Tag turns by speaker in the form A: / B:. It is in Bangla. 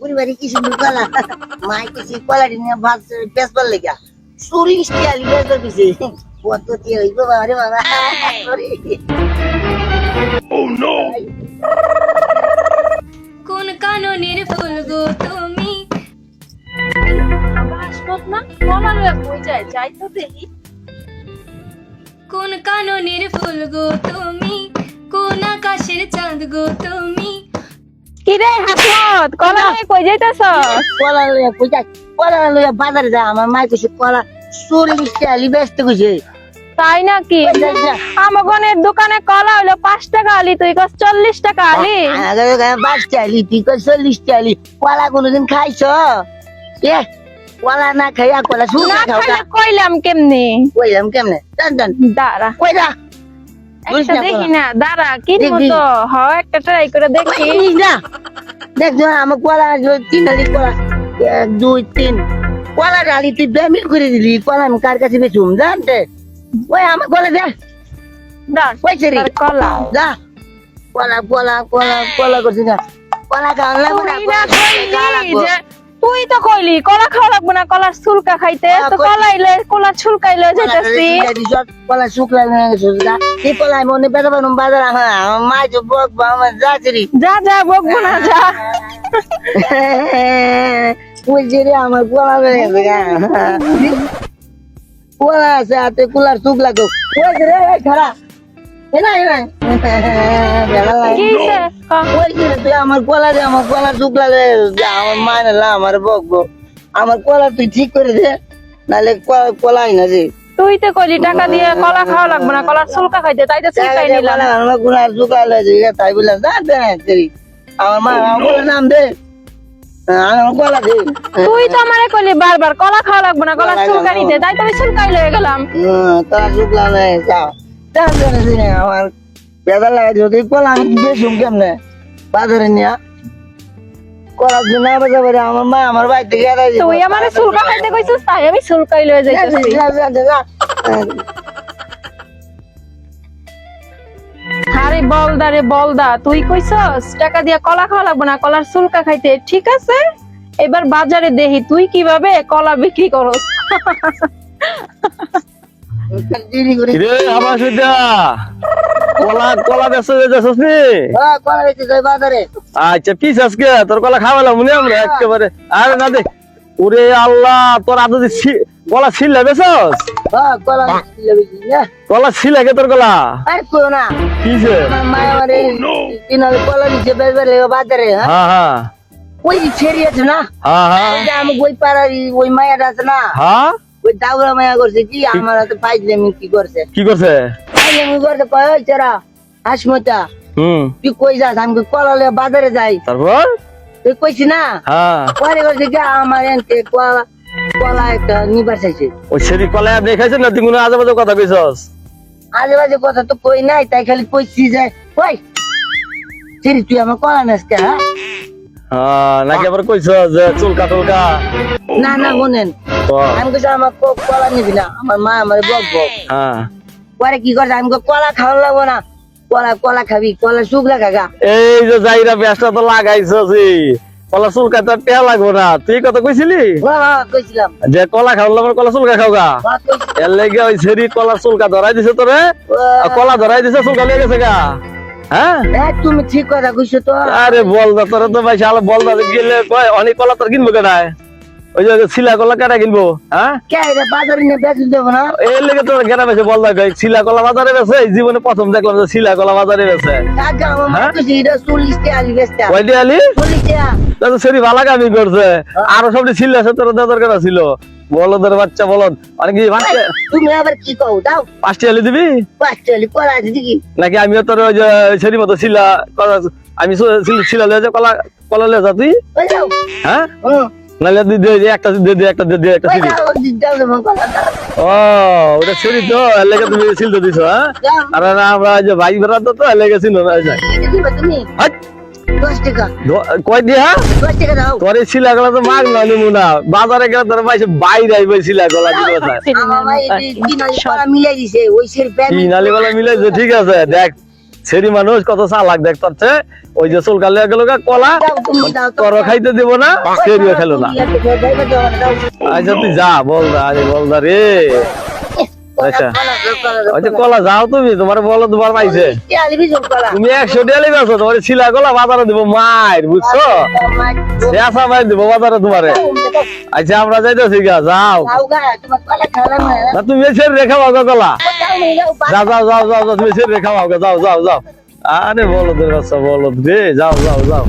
A: পরিবারে কি সুন্দর কলা মাই কিছু কলাটি নিয়ে ভাত বেসবার লেগা। চল্লিশ টিয়ালি বেসবার পিছে। কত টিয়া হইব বাবা। রে বাবা
B: কোন কাননের ফুল গো তুমি?
C: হাসপাত না কলা লয়ে বই যায় যাই তো দেখি।
B: কোন কাননের ফুল গো তুমি? কোন আকাশের চাঁদ গো তুমি?
C: কি রে হাসমত কলা লয়ে কই যাইতাছ?
A: কলা লইয়া কইতা কলা লইয়া বাজারে যা আমার মাই কিছু কলা চল্লিশ টিয়ালি বেচতে কইছে।
C: তাই নাকি? আমাগনের দোকানে কলা হইল পাঁচ টাকা আলি তুই কস চল্লিশ টাকা আলি?
A: বাস চালি তুই কই চল্লিশ টিয়ালি কলা কোনোদিন খাইছ? এ কলা না খাইয়া কলা শুনে
C: কইলাম কেমনি?
A: কইলাম কেমনে?
C: দাঁড়া।
A: কই যা?
C: একটা দেখি না দাঁড়া কিনবো
A: দেখবি?
C: তো। হ একটা ট্রাই করে দেখি।
A: না দেখ যখন আমার কলা আসলো তিন হালি কলা এক দুই তিন। কলা ডালি তুই বেমিল করে দিলি কলা আমি কার কাছে বেচুম? জানতে ওই আমার কলা দে রে
C: কলা।
A: যা। কলা কলা কলা কলা করছি না কলা খাওয়া লাগবে না
C: তুই তো কইলি কলা খাওয়া লাগবে না কলার ছুলকা খাইতে। তো
A: কইছি।
C: কলা ইলে কলা ছুলকাইলে যেতেছি।
A: কলা দিছ, কলা শুকলা নিয়ে গেছো যা। এই কলা আমি অনেক বেটা বানুম বাজার মা যে বক আমার যাচ্ছি
C: যা যা বকবো না যা।
A: বলছি রে আমার কলা হয়ে গেছে। কলা আছে হাতে কলার সুখ লাগো বলছি রে এই আমার কলা দে আমার কলা সুখ লাগে আমার মায়ের আমার বকবো আমার কলা তুই ঠিক করে দে নাহলে কলাই না রে
C: তুই তো কইলি টাকা দিয়ে কলা খাওয়া লাগবে না কলার ছুলকা খাইতে তাই তো ছুলকাই নিলাম।
A: আমার কুলার সুখ লাগে তাই বললাম যা দে আমার মা আমার নাম দে। আমার কলা দে।
C: তুই তো আমারে কইলি বারবার কলা খাওয়া লাগবে না কলার ছুলকা নিতে তাই তো আমি ছুলকাই লয়ে গেলাম।
A: তারা নেই যাও। যাও জানে দিনে আমার বেদা লাগা যদি কলা আমি বেশুম কেমনে? বাজারে নিয়া। কলা না বাজা বাজা আমার মা আমার বাড়িতে গেড়া
C: তুই আমারে ছুলকা খাইতে কইছিস তাই আমি ছুলকাই লয়ে যাইতেছি। আরে বলদা রে বলদা তুই কইছস? টাকা দিয়া কলা খাওয়া লাগবে না? কলার ছুলকা খাইতে ঠিক আছে? এবার বাজারে দেখি তুই কীভাবে কলা বিক্রি করস?
D: রে আমার সুদা কলা কলা বেসে যাচ্ছিস নি
A: কলা বেচে যাই বাজারে
D: আচ্ছা পিস আজকে তোর কলা খাওয়ালাম মনে আমরা একেবারে। আরে না দে ওরে আল্লাহ তোর আদা কলা ছিলে বেসস
A: হ্যাঁ কলা বেচে না
D: কলা ছিলে কে তোর কলা?
A: আর না
D: কিসে
A: মা কলা দিচ্ছে বেচবার বাজারে হ্যাঁ
D: হ্যাঁ। হ্যাঁ
A: ওই না
D: হ্যাঁ হ্যাঁ
A: আমি ওই পাড়ার ওই মায়াটা আছে না?
D: হ্যাঁ?
A: ওই দাউরা মায়া করছে কি? আমার হাতে পাইজলামি কি করছে?
D: কি করছে?
A: পাইজলামি করছে কয় ওই চেরা হাসমতা।
D: হুম।
A: তুই কই যাস? আমি কই, কলা লইয়া বাজারে যাই।
D: তারপর?
A: তুই কইছি না?
D: হ্যাঁ।
A: পরে করছে কি? আমার এনকে কলা কলা একটা নিবার চাইছে।
D: ওই সেরি কলা আপনি খাইছেন না? তুই কোনো আজে বাজে কথা কইছস?
A: আজে বাজে কথা তো কই নাই তাই খালি কইছি যে কই সেরি তুই আমার কলা নেস কে হ্যাঁ?
D: নাকি আবার কইছস যে চুলকা টুলকা?
A: না না শোনেন। আমি কইছি আমার কলা নিবি না আমার মা আমার বকবো
D: হ্যাঁ।
A: পরে কি করছে? আমি কলা খাওয়া লাগবো না। কলা কলা খাবি কলা শুকলা খাগা
D: এই যে যাইরা ব্যস্ত তো লাগাইছস এই কলা চুলকা তো টেয়া লাগবো না। তুই কত কইছিলি?
A: হ্যাঁ হ্যাঁ কইছিলাম।
D: যে কলা খাওয়ার আমার কলা চুলকা খাওগা
A: হ্যাঁ, কইছি।
D: এর লেগে ওই সেরি কলা চুলকা ধরাই দিছে তোরে। কলা ধরাই দিছে চুলকা লেগে গেছে গা। হ্যাঁ?
A: হ্যাঁ তুমি ঠিক কথা কইছো তো।
D: আরে বল দা তো ভাই শালা বল গেলে কয় অনেক কলা তোর কিনবো কেটায় ওই যে শিলা কলা কেটা কিনবো? হ্যাঁ?
A: কে এটা বাজারে নিয়ে বেচে দেবো না?
D: এর লেগে তোর শিলা কলা বাজারে জীবনে প্রথম দেখলাম যে শিলা কলা বাজারে বেছে
A: আগে আমার মা? এটা চল্লিশ টাকা আলি বেচতে
D: আলি? তো সেরি ভালা কামি করছে। আরও সবটি ছিল আছে তোর দেওয়ার কথা ছিল। বলদের বাচ্চা বলদ। অনেক কি পাঁচটা
A: তুমি আবার কি কও? দাও।
D: পাঁচটি আলি দিবি?
A: পাঁচটা আলি কলা দেখি।
D: নাকি আমিও তোর ওই যে সেরি মতো শিলা আমি শিল- যা কলা কলা যা তুই। হ্যাঁ? নাহলে তুই দে দে একটা দে দে একটা দে দে একটা
A: দেবো কলা। দাও
D: ও ওটা সেরি তো এর লেগে তুমি তো দিছো হ্যাঁ? আর না আমরা যে ভাই বেড়া তো তো এর ছিল না যায়
A: তুমি! দশ টাকা।
D: কয় দিয়া?
A: টাকা দাও।
D: তোর এই গলা তো মাগ না নিমু বাজারে গেলে তোর বাইরে বাইরে আইবে শিলা গলা দিল
A: আমার ভাই এই তিন আলি কলা মিলাই দিছে ওই সের ব্যাগ
D: নালি গলা মিলাইছে ঠিক আছে দেখ। সেরি মানুষ কত চালাক দেখতে পাচ্ছে ওই যে চুল লেগে গেল কলা। করো খাইতে দেবো না সেরিও খেলো না। আচ্ছা তুই যা বল দা আরে বল দা রে। আচ্ছা।
A: কলা, কলা, কলা,
D: আচ্ছা কলা যাও তুমি তোমার বলো তোমার পাইছে।
A: কলা।
D: তুমি একশো ডেলি বেছো তোমার শিলা গলা বাজারে দিব মায়ের বুঝছ? পেঁচা মাই দিব বাজারে তোমারে। আচ্ছা আমরা যাইতেছি গা যাও।
A: কলা না।
D: তুমি সের রেখা পাও কলা।
A: যাও যাও,
D: যাও যাও তুমি সের রেখা পাও যাও যাও যাও। আরে বলো রে বাচ্চা বলো রে যাও যাও যাও।